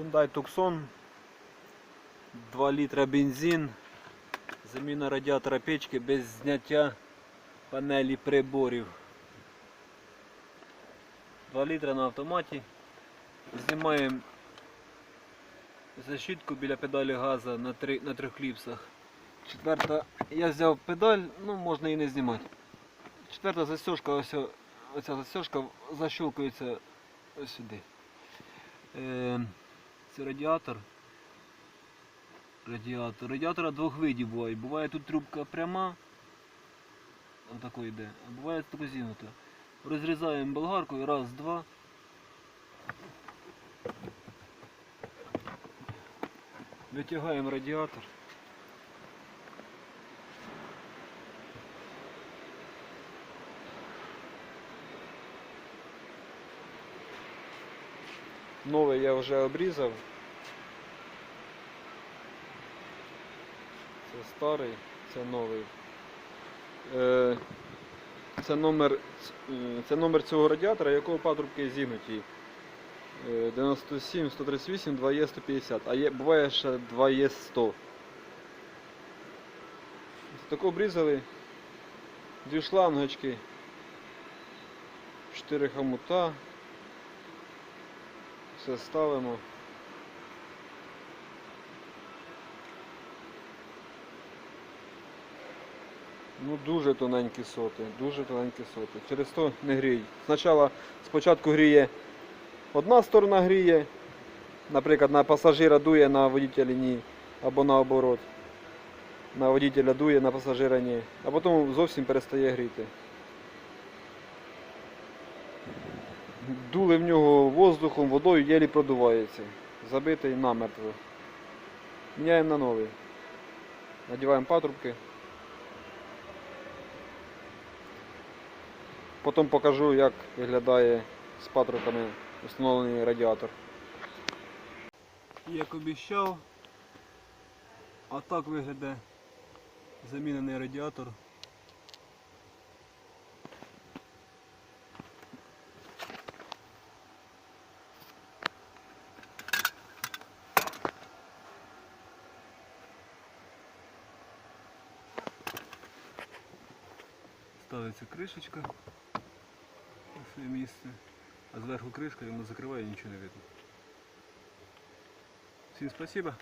Hyundai Tucson, 2 літра бензин, заміна радіатора печки без зняття панелі приборів. 2 літра на автоматі. Знімаємо защитку біля педалі газу на, три, на трьох кліпсах. Четверта, я взяв педаль, ну можна і не знімати. Четверта застежка, ось оця застежка защелкується сюди. Е, це радіатор. Радіатор. Радіатора двох видів буває. Буває тут трубка пряма, отако йде, а буває тако зігнута. Розрізаємо болгаркою, раз, два. Витягаємо радіатор. Новий я вже обрізав. Це старий, це новий. Е, Це номер, е, це номер цього радіатора, якого патрубки зігнуті. Е, 97, 138, 2Е 150, а є, буває ще 2Е 100. Тако обрізали дві шлангочки, 4 хомута. Все ставимо. Ну дуже тоненькі соти, дуже тоненькі соти. Через то не гріють. Спочатку, спочатку гріє одна сторона гріє, наприклад, на пасажира дує, на водителя ні, або наоборот. На водителя дує, на пасажира ні. А потім зовсім перестає гріти. Дули в нього воздухом, водою єлі продувається. Забитий намертво. Міняємо на новий. Надіваємо патрубки. Потім покажу, як виглядає з патрубками встановлений радіатор. Як обіцяв, а так виглядає замінений радіатор. Ставиться кришечка своє місце, а зверху кришка, воно закриває і нічого не видно. Всім спасибо.